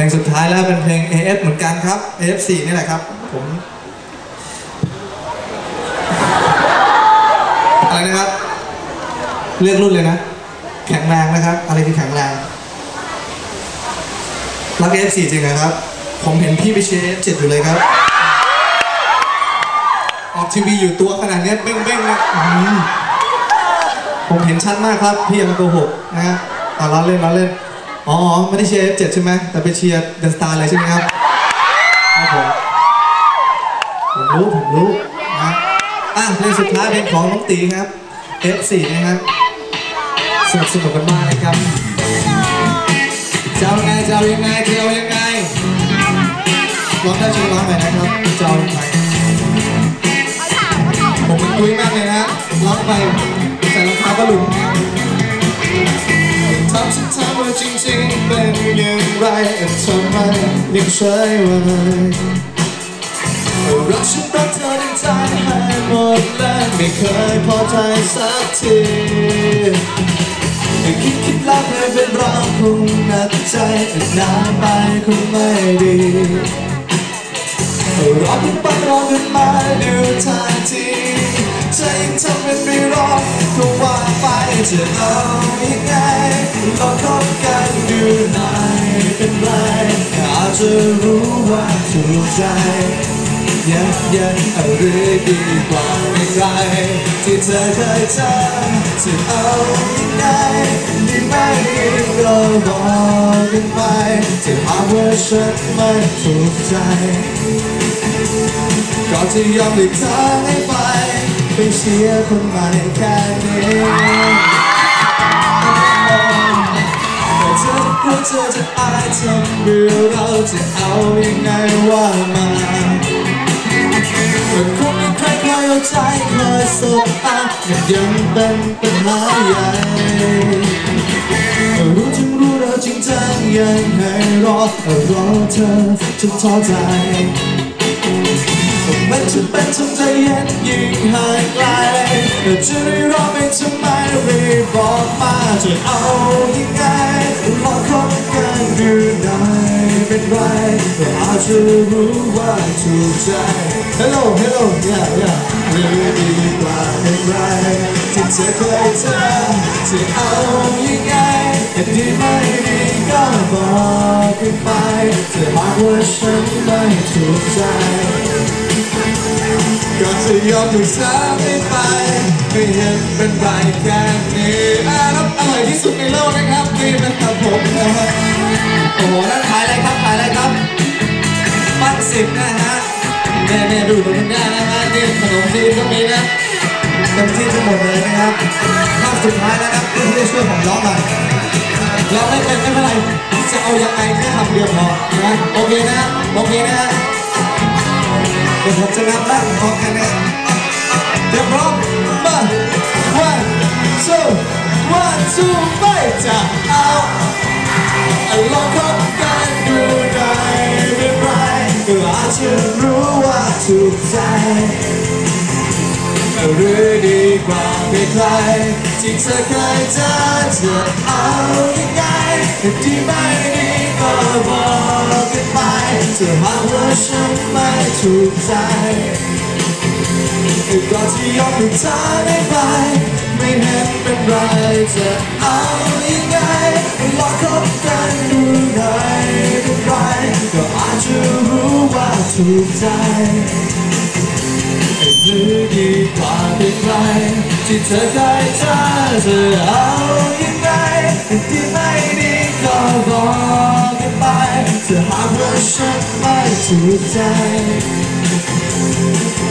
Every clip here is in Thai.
ลงสุดท้ายแล้วเป็นเพลง AF เหมือนกันครับ AF4 นี่แหละครับ ผมอะไรนะครับ เลือกรุ่นเลยนะ แข็งแรงนะครับ อะไรคือแข็งแรงรัก AF4 จริงเหรอครับ ผมเห็นพี่ไปเชียร์ F7 อยู่เลยครับ ออกทีวีอยู่ตัวขนาดนี้เบ้งๆนะผมเห็นชัดมากครับ พี่ยังโกหกนะฮะอะเล่นล้อเล่น อ๋อ ไม่ได้เชียร์ F7 ใช่ไหม แต่ไปเชียร์เดอะสตาร์เลยใช่ไหมครับครับผมผมรู้ ผมรู้นะอะเพลงสุดท้ายเพลงของน้องตีครับ F4 นะครับสนุกสนุกกันมากนะครับจะเอายังไงจะเอายังไงจะเอายังไงร้องได้ช่วยร้องหน่อยนะครับจะเอายังไงผมมันคุยมากเลยนะร้องไปใส่รองเท้าก็หลุด ยังใช่ว่ารักฉันรักเธอในใจให้หมดและไม่เคยพอใจสักทีคิดคิดแล้วไม่เป็นเราคงหนักใจนานไปคงไม่ดีรอกันไปรอกันมาดูท่าทีใจยังทำเป็นไม่รอก็ว่าไปจะเอายังไงลองคบกันดูหน่อยเป็นไร จจะรู้ว่าถูกใจยันยันเอาหรือดีกว่าอย่างไรที่เธอเคยทำจะเอายังไงดีไหมเราบอกกันไปจะหาว่าฉันไม่ถูกใจก็จะยอมหลีกทางให้ไปไปเชียร์คนใหม่แค่นี้ เธอจะอายทำเรื่อเราจะเอายังไงว่ามาแต่คงไม่ใครคอยเอาใจคอยสบตามันยังเป็นปัญหาใหญ่รู้จึงรู้เราจริงจังยังให้รอรอเธอจนท้อใจมันจะเป็นทำใจเย็นยิ่งห่างไกลจะได้รอไปทำไมรีบบอกมาจะเอาาจจะรู้ว่าถูกใจ Hello Hello yeah yeah หรือดีกว่าเป็นไรที่เธอเคยเจอจะเอายังไงดีไม่ดีก็บอกกันไปจะหากว่าฉันไม่ถูกใจก็จะยอมถูกสาไม่ไปไม่เห็นเป็นไรแค่นี้อะแล้วอร่อยที่สุดในโลกนะครับนี่นะครับผมนะฮะโอ้โหนั่นขายอะไรครับขายอะไรครับ ปักสิบนะฮะแม่แม่ดูตรงนี้นะฮะนี่ขนมจีนก็มีนะเต็มที่ทั้งหมดเลยนะครับภาสุดท้ายนะครับเพื่อที่จะช่วยผมร้องหน่อยร้องไม่เป็นไม่เป็นไรจะเอายังไงแค่คำเดียวพอนะโอเคนะโอเคนะเดี๋ยวผมจะนับได้พร้อมกันนะ ก็อาจจะรู้ว่าถูกใจหรือดีกว่าไม่ใครที่เธอเคยเจอจะเอายังไงดีไม่ดีก็บอกกันไปจะหากว่าฉันไม่ถูกใจก็จะยอมให้เธอได้ไปไม่เห็นเป็นไรจะเอา ถูกใจหรือดีกว่าเป็นไรที่เธอเคยเจอจะเอายังไงที่ไม่ดีก็บอกกันไปจะหากว่าฉันไม่ถูกใจ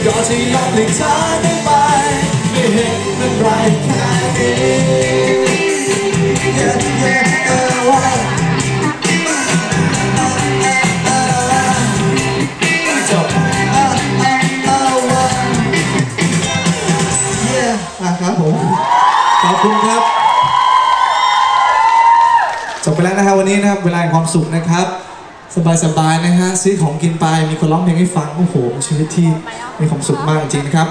ก็จะยอมให้เธอได้ไปไม่เห็นเป็นไรแค่นี้ จบไปแล้วนะครับวันนี้นะครับเวลาแห่งความสุขนะครับ สบายๆนะฮะซื้อของกินไปมีคนร้องเพลงให้ฟังโอ้โหชีวิตที่มีความสุขมากจริงนะครับ